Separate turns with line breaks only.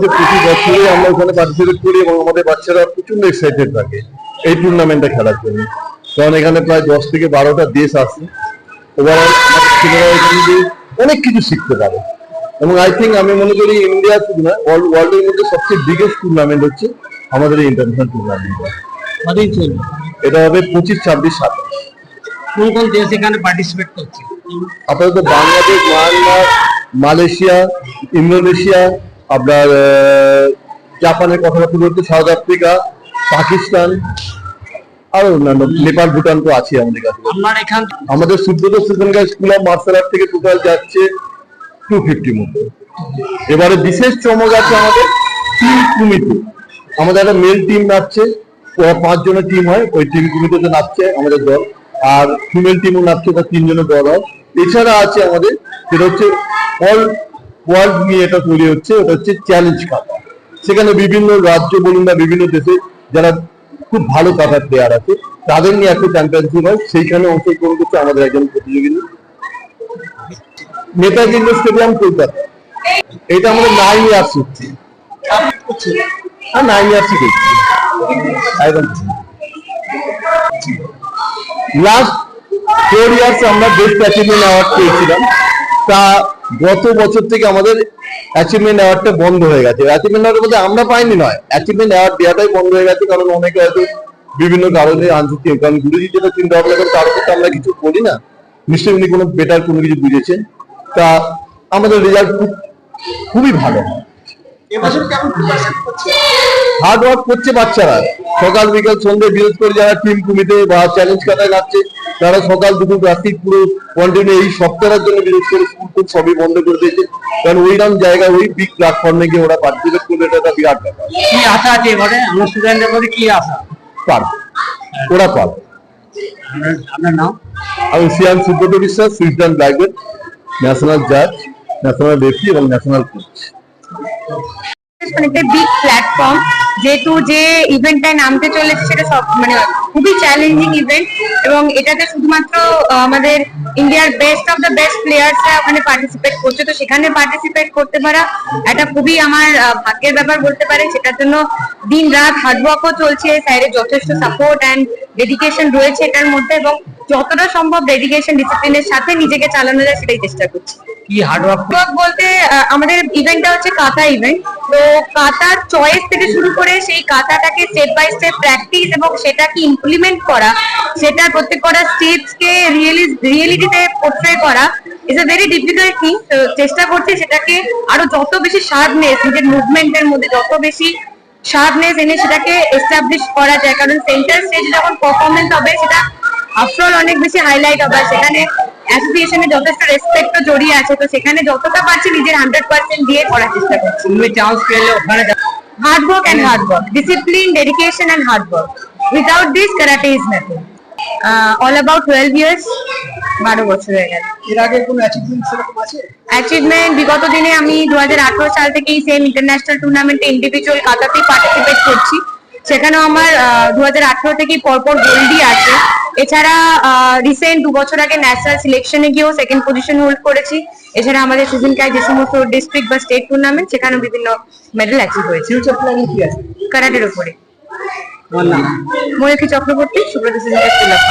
যে প্রতি বছরই আমরা ওখানে পার্টিসিপেট করি এবং আমাদের বাচ্চারা প্রচণ্ড এক্সাইটেড থাকে এই টুর্নামেন্টটা খেলার জন্য। কারণ এখানে প্রায় দশ থেকে বারোটা দেশ আছে। ওভারঅল আমাদের ছেলেরা এখান অনেক কিছু শিখতে পারে। এবং আই থিঙ্ক আমি মনে করি ইন্ডিয়া শুধু না ওয়ার্ল্ড ওয়ার্ল্ডের মধ্যে সবচেয়ে বিগেস্ট টুর্নামেন্ট হচ্ছে আমাদের এই ইন্টারন্যাশনাল এটা হবে পঁচিশ ছাব্বিশ সাতাশ।
কোন কোন দেশ এখানে পার্টিসিপেট করছে?
আপাতত বাংলাদেশ মায়ানমার মালয়েশিয়া ইন্দোনেশিয়া আপনার জাপানের কথাবার্তা বলতে সাউথ আফ্রিকা পাকিস্তান আরও অন্যান্য নেপাল ভুটান তো আছে আমাদের কাছে। আমাদের সুব্রত সেখানকার স্কুল অফ মার্শাল আর্ট থেকে টোটাল যাচ্ছে টু ফিফটি মতো এবারে বিশেষ চমক আছে আমাদের টিম কুমিতে আমাদের একটা মেল টিম নাচছে ওরা পাঁচ জনের টিম হয় ওই টিম কুমিতে নাচছে আমাদের দল। আর ফিমেল টিমও নাচছে ওটা তিনজনের দল হয়। এছাড়া আছে আমাদের যেটা হচ্ছে অল ওয়ার্ল্ড নিয়ে এটা তৈরি হচ্ছে, ওটা হচ্ছে চ্যালেঞ্জ কাপ সেখানে বিভিন্ন রাজ্য বলুন বা বিভিন্ন দেশে যারা খুব ভালো কাটার প্লেয়ার আছে, তাদের নিয়ে একটা চ্যাম্পিয়নশিপ হয়। সেইখানে অংশগ্রহণ করছে আমাদের একজন প্রতিযোগী। Netaji indoor stadium Kolkata. এটা আমাদের নাইন ইয়ার্স হচ্ছে নাইন ইয়ার্সই করছি একদম। লাস্ট ফোর ইয়ার্স আমরা বেস্ট অ্যাচিভমেন্ট অ্যাওয়ার্ড পেয়েছিলাম। তা গত বছর থেকে আমাদের অ্যাচিভমেন্ট অ্যাওয়ার্ডটা বন্ধ হয়ে গেছে। অ্যাচিভমেন্ট অ্যাওয়ার্ড বলতে আমরা পাইনি নয়। অ্যাচিভমেন্ট অ্যাওয়ার্ড দেওয়াটাই বন্ধ হয়ে গেছে, কারণ অনেকে হয়তো বিভিন্ন কারণে আনতে কারণ গুরুজি যেটা চিন্তা ভাবনা করে তার উপর আমরা কিছু করি না। নিশ্চয়ই উনি কোনো বেটার কোনো কিছু বুঝেছেন। তা আমাদের রেজাল্ট খুব খুবই ভালো। হয়
এবছর কেমন
হার্ড ওয়ার্ক করছে বাচ্চারা। সকাল বিকাল সন্ধ্যে বিশেষ করে যারা টিম কমিতে বা চ্যালেঞ্জ কাটায় নাচছে তারা সকাল দুপুর রাত্রি পুরো কন্টিনিউ এই সপ্তাহের জন্য বিশেষ করে স্কুল সবই বন্ধ করে দিয়েছে। কারণ ওইরকম জায়গায় ওই বিগ প্ল্যাটফর্মে গিয়ে ওরা পার্টিসিপেট করবে এটা একটা বিরাট ব্যাপার।
কি আশা আছে এবারে? আমার স্টুডেন্টদের প্রতি কি আশা?
পারবে ওরা পারবে
আপনার নাম?
আমি Sean Subrata Biswas Switzerland black belt national জাজ ন্যাশনাল রেফি এবং ন্যাশনাল কোচ
বিগ প্ল্যাটফর্ম যেহেতু যে ইভেন্টটায় নামতে চলেছে সেটা সব মানে খুবই চ্যালেঞ্জিং ইভেন্ট এবং এটাতে শুধুমাত্র আমাদের ইন্ডিয়ার বেস্ট অফ দ্য বেস্ট প্লেয়ার্সরা ওখানে পার্টিসিপেট করছে। তো সেখানে পার্টিসিপেট করতে পারা এটা খুবই আমার ভাগ্যের ব্যাপার বলতে পারে। সেটার জন্য দিন রাত হার্ডওয়ার্কও চলছে স্যারের যথেষ্ট সাপোর্ট অ্যান্ড ডেডিকেশন রয়েছে এটার মধ্যে এবং যতটা সম্ভব ডেডিকেশন ডিসিপ্লিনের সাথে নিজেকে চালানো যায় সেটাই চেষ্টা করছি।
কি হার্ড ওয়ার্ক
বলতে আমাদের ইভেন্টটা হচ্ছে কাঁথা ইভেন্ট তো কাঁথার চয়েস থেকে শুরু করে সেই কাঁথাটাকে স্টেপ বাই স্টেপ প্র্যাকটিস এবং সেটাকে ইমপ্লিমেন্ট করা, সেটা প্রত্যেক কটা স্টেপসকে রিয়েলি রিয়েলিটিতে পোর্ট্রে করা is a very difficult thing তো চেষ্টা করছি সেটাকে আরও যত বেশি শার্পনেস নিজের মুভমেন্টের মধ্যে যত বেশি শার্পনেস এনে সেটাকে এস্টাবলিশ করা যায়। কারণ সেন্টার স্টেজ যখন পারফরমেন্স হবে, সেটা আফটার অনেক বেশি হাইলাইট হবে। সেখানে অ্যাসোসিয়েশনে যথেষ্ট রেসপেক্ট তো জড়িয়ে আছে তো সেখানে যতটা পারছি নিজের হান্ড্রেড পার্সেন্ট দিয়ে করার চেষ্টা করছি।
তুমি চান্স পেলে ওখানে
hard work and hard work discipline dedication and hard work without this karate is nothing all about twelve years বারো বছর হয়ে গেছে
এর আগে কোনো অ্যাচিভমেন্ট সেরকম আছে?
অ্যাচিভমেন্ট বিগত দিনে আমি দু হাজার আঠারো সাল থেকেই সেম ইন্টারন্যাশনাল টুর্নামেন্টে ইন্ডিভিজুয়াল কাতাতেই পার্টিসিপেট করছি। সেখানেও আমার দু হাজার আঠারো থেকেই পরপর গোল্ডই আছে। এছাড়া রিসেন্ট দু বছর আগে ন্যাশনাল সিলেকশনে গিয়েও সেকেন্ড পজিশন হোল্ড করেছি। এছাড়া আমাদের সিজনকায় যে সমস্ত ডিস্ট্রিক্ট বা স্টেট টুর্নামেন্ট সেখানেও বিভিন্ন মেডেল অ্যাচিভ হয়েছে। কারাটের উপরে।
নাম
চক্রবর্তী সুব্রত সিজন স্কুল অফ